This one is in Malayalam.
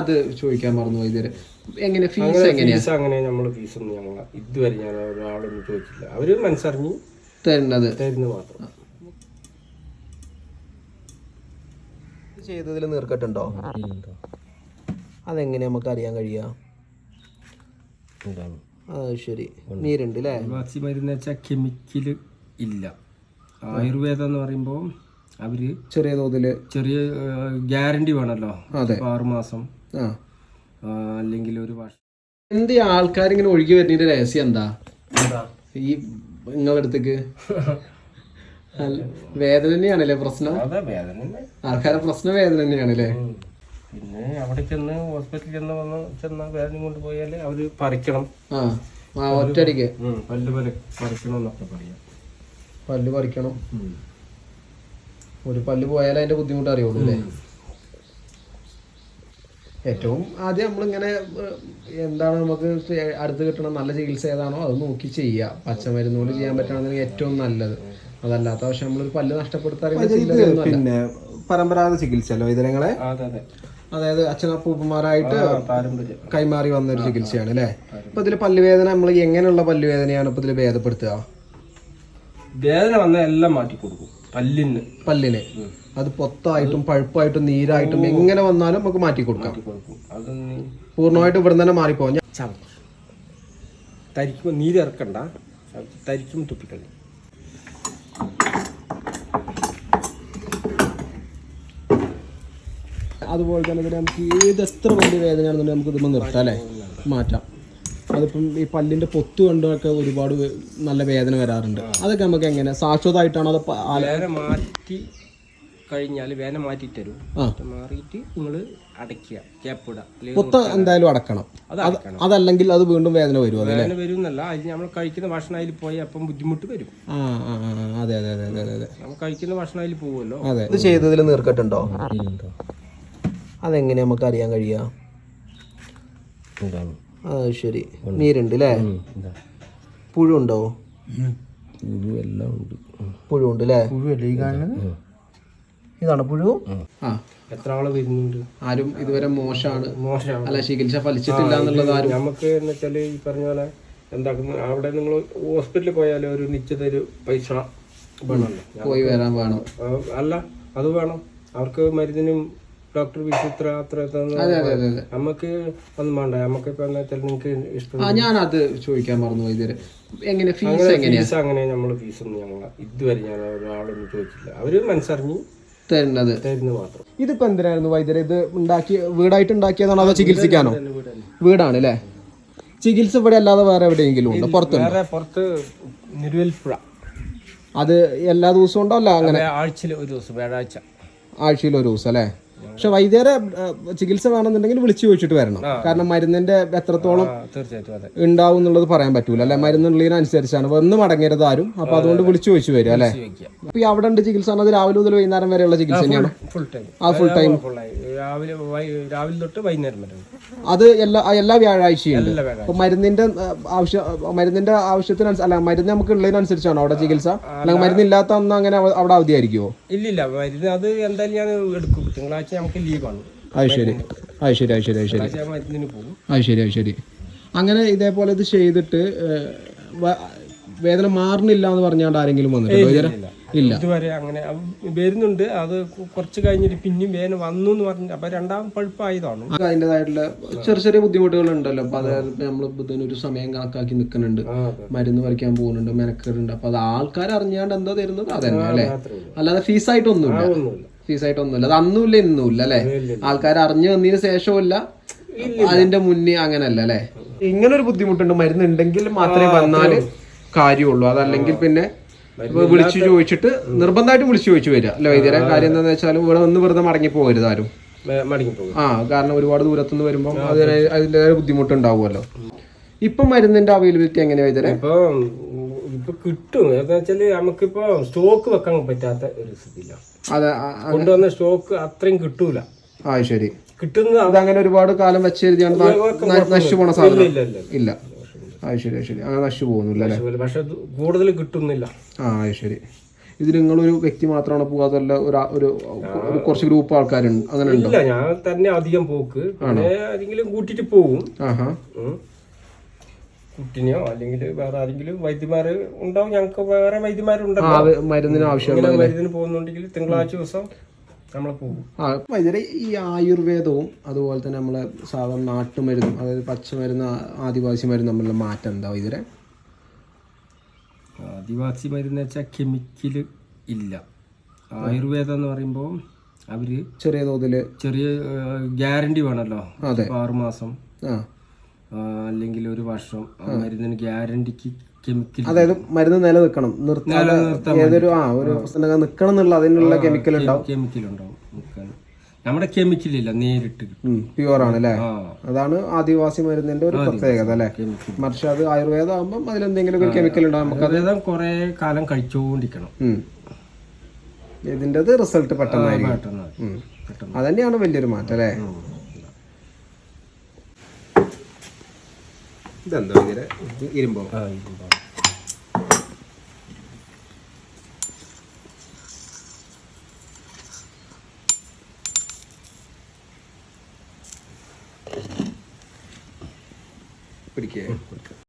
അത് ചോദിക്കാൻ പറഞ്ഞു വൈദ്യര് എങ്ങനെ ഫീസ് എങ്ങനെയാ? ഫീസ് അങ്ങനെ നമ്മൾ ഫീസൊന്നും ഞങ്ങൾ ഇതുവരെ ഞാൻ ഒരാളൊന്നും ചോദിച്ചില്ല അവർ മനസ്സറിഞ്ഞ് തരുന്നത്. തരുന്നത് മാത്രം. ചെയ്തതിൽ നീർക്കെട്ടുണ്ടോ? അതെങ്ങനെ നമുക്ക് അറിയാൻ കഴിയുക ശരി. നീരുണ്ട് അല്ലേ വാക്സി മരുന്ന് വെച്ചാൽ കെമിക്കൽ ഇല്ല. ആയുർവേദം എന്ന് പറയുമ്പോൾ അവർ ചെറിയ തോതിൽ. ചെറിയ ഗ്യാരണ്ടി വേണമല്ലോ അതെ. അല്ലെങ്കിൽ ഒരു വർഷം. എന്ത് ആൾക്കാർ ഇങ്ങനെ ഒഴുകി വരുന്നതിന്റെ രഹസ്യം എന്താ? ഈ നിങ്ങളുടെ അടുത്തേക്ക്? വേദന തന്നെയാണല്ലേ പ്രശ്നം? അതെ വേദന തന്നെ. ആൾക്കാരെ പ്രശ്നം വേദന തന്നെയാണല്ലേ? പിന്നെ അവിടെ ചെന്ന് ഹോസ്പിറ്റലിൽ ചെന്ന് വന്ന് ചെന്ന വേദന കൊണ്ട് പോയാൽ അവർ പറിക്കണം. ആ ഉം, പല്ല് പല പറിക്കണം എന്നൊക്കെ പറയാം. പല്ല് പറിക്കണം. ഒരു പല്ല് പോയാലേ അതിന്റെ ബുദ്ധിമുട്ട് അറിയുള്ളൂ അല്ലേ? ഏറ്റവും ആദ്യം നമ്മളിങ്ങനെ എന്താണ് നമുക്ക് അടുത്ത് കിട്ടണ നല്ല ചികിത്സ ഏതാണോ അത് നോക്കി ചെയ്യുക പച്ചമരുന്ന് കൊണ്ട് ചെയ്യാൻ പറ്റുകയാണെങ്കിൽ ഏറ്റവും നല്ലത്. അതല്ലാത്ത പക്ഷെ നമ്മളൊരു പല്ല് നഷ്ടപ്പെടുത്താറില്ല പിന്നെ പരമ്പരാഗത ചികിത്സ അല്ലോ ഇതിനങ്ങളെ അതെ അതെ. അതായത് അച്ഛനപ്പൂപ്പന്മാരായിട്ട് കൈമാറി വന്ന ഒരു ചികിത്സയാണ് അല്ലേ? ഇപ്പൊ ഇതിൽ പല്ലുവേദന നമ്മൾ എങ്ങനെയുള്ള പല്ലുവേദനയാണ് ഇപ്പൊ ഇതിൽ ഭേദപ്പെടുത്തുക? വേദന വന്ന എല്ലാം മാറ്റി കൊടുക്കും. പല്ലിന്. പല്ലിന്. അത് പൊത്തായിട്ടും പഴുപ്പായിട്ടും നീരായിട്ടും എങ്ങനെ വന്നാലും നമുക്ക് മാറ്റി കൊടുക്കാം. പൂർണമായിട്ട് ഇവിടെ തന്നെ മാറിപ്പോ ഞാൻ ചവച്ച് തരിക്കുമ്പോൾ നീര് ഇറക്കണ്ട. തരിക്കും തുപ്പിക്കളി അതുപോലെ തന്നെ നമുക്ക് ഏത് എത്ര വലിയ വേദനയാണെന്നുണ്ടെങ്കിൽ നമുക്ക് ഇതൊന്നും നിർത്താം അല്ലേ? മാറ്റാം. അതിപ്പം ഈ പല്ലിന്റെ പൊത്ത് കണ്ടൊക്കെ ഒരുപാട് നല്ല വേദന വരാറുണ്ട്. അതൊക്കെ നമുക്ക് എങ്ങനെ? ശാശ്വതമായിട്ടാണോ അത് വേദന മാറ്റി കഴിഞ്ഞാൽ വേദന മാറ്റി തരും. മാറിയിട്ട് നിങ്ങൾ അടയ്ക്കുക. ക്യാപ്പിടുക പൊത്ത് എന്തായാലും അടക്കണം. അതല്ലെങ്കിൽ അത് വീണ്ടും വേദന വരും വേദന വരും എന്നല്ല അതിന് നമ്മൾ കഴിക്കുന്ന ഭക്ഷണം അതിൽ പോയി അപ്പം ബുദ്ധിമുട്ട് വരും. അതെ അതെ അതെ അതെ അതെ നമ്മൾ കഴിക്കുന്ന ഭക്ഷണം അതിൽ പോകുമല്ലോ അതെ. ഇത് ചെയ്തതിൽ നീർക്കെട്ടുണ്ടോ? അതെങ്ങനെ നമുക്ക് അറിയാൻ കഴിയുക അത് ശരി നീരുണ്ട് അല്ലേ പുഴുണ്ടോ എല്ലാം ഉണ്ട്. പുഴുണ്ട് അല്ലേ ഇതാണ് പുഴു? ആ. എത്ര ആൾ വരുന്നുണ്ട്? ആരും ഇതുവരെ മോശമാണ്. മോശമാണ്. അല്ല ചികിത്സ ഫലിച്ചിട്ടില്ല എന്നുള്ളത് ആരും. നമുക്ക് എന്ന് വെച്ചാൽ ഈ പറഞ്ഞ പോലെ എന്താക്കുന്നു അവിടെ നിങ്ങൾ ഹോസ്പിറ്റലിൽ പോയാൽ ഒരു നിശ്ചിത ഒരു പൈസ വേണമല്ലോ. പോയി വരാൻ വേണം. അല്ല അത് വേണം. അവർക്ക് മരുന്നിനും ഡോക്ടർ വിചിത്ര നമുക്ക് ഒന്നും വേണ്ട. നമുക്ക് നിങ്ങൾക്ക് ഇഷ്ടം ഞാനത് ഞാൻ അത് ചോദിക്കാൻ പറഞ്ഞു ഇതുവരെ. എങ്ങനെ ഫീസ് എങ്ങനെയാ? ഫീസ് അങ്ങനെ നമ്മൾ ഫീസൊന്നും ഞങ്ങൾ ഇതുവരെ ഞാൻ ഒരാളൊന്നും ചോദിച്ചില്ല അവർ മനസ്സറിഞ്ഞ് തരുന്നത്. തരുന്നത് മാത്രം. ഇതിപ്പോ എന്തിനായിരുന്നു വൈദ്യരെ? ഇത് ഉണ്ടാക്കി വീടായിട്ട് ഉണ്ടാക്കിയതാണോ അതോ ചികിത്സിക്കാനോ? വീടാണ് അല്ലേ ചികിത്സ ഇവിടെ അല്ലാതെ വേറെ എവിടെയെങ്കിലും ഉണ്ടോ? പുറത്തുണ്ടോ? വേറെ പുറത്ത് നിരുവൽപ്പുഴ. അത് എല്ലാ ദിവസവും ഉണ്ടോ? അല്ല അങ്ങനെ ആഴ്ചയിൽ ഒരു ദിവസം വ്യാഴാഴ്ച. ആഴ്ചയിൽ ഒരു ദിവസം അല്ലേ? പക്ഷെ വൈദ്യരെ ചികിത്സ വേണമെന്നുണ്ടെങ്കിൽ വിളിച്ചു ചോദിച്ചിട്ട് വരണം. കാരണം മരുന്നിന്റെ എത്രത്തോളം ഉണ്ടാവും എന്നുള്ളത് പറയാൻ പറ്റൂല അല്ലെ? മരുന്നുള്ളതിനനുസരിച്ചാണ് വന്ന് മടങ്ങരുത് ആരും. അപ്പൊ അതുകൊണ്ട് വിളിച്ചു ചോദിച്ചു വരും അല്ലെ? അപ്പൊ ഈ അവിടെ ഉണ്ട് ചികിത്സ അത് രാവിലെ മുതൽ വൈകുന്നേരം വരെയുള്ള ചികിത്സ തന്നെയാണ്? ആ ഫുൾ ടൈം രാവിലെ രാവിലെ തൊട്ട് വൈകുന്നേരം വരെ. അത് എല്ലാ എല്ലാ വ്യാഴാഴ്ചയും അപ്പൊ മരുന്നിന്റെ ആവശ്യം മരുന്നിന്റെ ആവശ്യത്തിന് അല്ല മരുന്ന് നമുക്ക് ഉള്ളതിനനുസരിച്ചാണോ അവിടെ ചികിത്സ? അല്ലെങ്കിൽ മരുന്നില്ലാത്ത അന്ന് അങ്ങനെ അവ- അവിടെ അവധിയായിരിക്കുമോ ഇല്ലില്ല മരുന്ന് അത് എന്തായാലും ഞാൻ എടുക്കും. തിങ്കളാഴ്ച നമുക്ക് ലീവാണ് അത് ശരി. അത് ശരി അത് ശരി അത് ശരി. അത് ശരി അത് ശരി. അങ്ങനെ ഇതേപോലെ ഇത് ചെയ്തിട്ട് വേദന മാറുന്നില്ല എന്ന് പറഞ്ഞാണ്ട് ആരെങ്കിലും വന്നിട്ടുണ്ടോ? ഇല്ല. ഇതുവരെ അങ്ങനെ വരുന്നുണ്ട്. അത് കുറച്ച് കഴിഞ്ഞിട്ട് പിന്നെയും വേന വന്നു എന്ന് പറഞ്ഞു അപ്പൊ രണ്ടാം പഴുപ്പായതാണ് അതിന്റെതായിട്ടുള്ള ചെറിയ ചെറിയ ബുദ്ധിമുട്ടുകൾ ഉണ്ടല്ലോ അപ്പൊ അതായത് നമ്മൾ ഇതിനൊരു സമയം കണക്കാക്കി നിൽക്കുന്നുണ്ട്. മരുന്ന് പറിക്കാൻ പോകുന്നുണ്ട് മെനക്കേടുണ്ട് അപ്പൊ അത് ആൾക്കാർ അറിഞ്ഞാണ്ട് എന്താ തരുന്നത് അതന്നെ അല്ലേ? അല്ലാതെ ഫീസായിട്ടൊന്നുമില്ല. ഒന്നുമില്ല. ഫീസായിട്ടൊന്നുമില്ല. അത് അന്നുമില്ല ഇന്നുമില്ല അല്ലേ? ആൾക്കാർ അറിഞ്ഞു വന്നതിന് ശേഷമില്ല അതിന്റെ മുന്നേ അങ്ങനല്ല അല്ലേ? ഇങ്ങനൊരു ഒരു ബുദ്ധിമുട്ടുണ്ട്. മരുന്നുണ്ടെങ്കിൽ മാത്രമേ വന്നാൽ കാര്യമുള്ളൂ. അതല്ലെങ്കിൽ പിന്നെ വിളിച്ചു ചോദിച്ചിട്ട് നിർബന്ധമായിട്ടും വിളിച്ചു ചോദിച്ചു വരിക അല്ലെ വൈദ്യരെ കാര്യം എന്താണെന്ന് വെച്ചാലും ഇവിടെ ഒന്ന് വെറുതെ മടങ്ങി പോകരുത് ആരും ആ കാരണം ഒരുപാട് ദൂരത്തുനിന്ന് വരുമ്പോൾ അതിന് അതിന്റെതായ ബുദ്ധിമുട്ടുണ്ടാവുമല്ലോ ഇപ്പൊ മരുന്നിന്റെ അവൈലബിലിറ്റി എങ്ങനെ വൈദ്യരെ ഇപ്പൊ ഇപ്പൊ കിട്ടും എന്താ വെച്ചാൽ നമുക്കിപ്പോ സ്റ്റോക്ക് വെക്കാൻ പറ്റാത്ത ഒരു സ്ഥിതിയില്ല അതെ കൊണ്ടുവന്ന സ്റ്റോക്ക് അത്രയും കിട്ടൂല ആ ശരി കിട്ടുന്ന അതങ്ങനെ ഒരുപാട് കാലം വെച്ചെഴുതിയാണ് നശിച്ചു പോണ സാധനം ഇല്ല അത് ശരി അത് ശരി. അങ്ങനെ നശിച്ചു പോകുന്നില്ല അല്ലേ? പക്ഷെ കൂടുതൽ കിട്ടുന്നില്ല. ആ അത് ശരി. ഇത് നിങ്ങളൊരു വ്യക്തി മാത്രമാണ് പോകാത്തല്ല ഒരു ഒരു കുറച്ച് ഗ്രൂപ്പ് ആൾക്കാരുണ്ട് അങ്ങനെ ഉണ്ടോ? ഇല്ല ഞാൻ തന്നെ അധികം പോക്ക്. പിന്നെ ആരെങ്കിലും കൂട്ടിട്ട് പോകും ആഹാ. കുട്ടിനെയോ അല്ലെങ്കിൽ വേറെ ആരെങ്കിലും വൈദ്യമാര് ഉണ്ടാവും. ഞങ്ങൾക്ക് വേറെ വൈദ്യമാരുണ്ടാവും മരുന്നിന് ആവശ്യമുള്ള മരുന്നിന് പോകുന്നുണ്ടെങ്കിൽ തിങ്കളാഴ്ച ദിവസം നമ്മൾ പോകും. ആ ഇതിൽ ഈ ആയുർവേദവും അതുപോലെ തന്നെ നമ്മളെ സാധാരണ നാട്ടുമരുന്നും അതായത് പച്ചമരുന്ന് ആദിവാസി മരുന്ന് തമ്മിലുള്ള മാറ്റം എന്താ ഇതിലെ ആദിവാസി മരുന്ന് വെച്ചാൽ കെമിക്കൽ ഇല്ല. ആയുർവേദം എന്ന് പറയുമ്പോൾ അവർ ചെറിയ തോതിൽ ചെറിയ ഗ്യാരണ്ടി വേണമല്ലോ അതെ. ഇപ്പൊ ആറ് മാസം. ആ ആ, അല്ലെങ്കിൽ ഒരു വർഷം ആ മരുന്നിന് ഗ്യാരണ്ടിക്ക് കെമിക്കൽ അതായത് മരുന്ന് നിലനിൽക്കണം നിർത്താതെ ഏതൊരു ആ ഒരു നിൽക്കണം എന്നുള്ള അതിനുള്ള കെമിക്കൽ ഉണ്ടാവും. കെമിക്കൽ ഉണ്ടാവും നമ്മുടെ കെമിക്കൽ ഇല്ല നേരിട്ട്. പ്യുവർ ആണ് അല്ലേ? അതാണ് ആദിവാസി മരുന്നിന്റെ ഒരു പ്രത്യേകത അല്ലേ? മറിച്ച് അത് ആയുർവേദം ആകുമ്പോൾ അതിലെന്തെങ്കിലും ഒരു കെമിക്കൽ ഉണ്ടാവും. നമുക്ക് അതായത് കുറെ കാലം കഴിച്ചുകൊണ്ടിരിക്കണം. ഇതിന്റെത് റിസൾട്ട് പെട്ടെന്നായിരിക്കും. പെട്ടെന്ന് തന്നെയാണ് വലിയൊരു മാറ്റം അല്ലേ? ഇതെന്തോ ഇതിലെ ഇത് ഇരുമ്പോ? ആ ഇരുമ്പോ. പിടിക്കേ.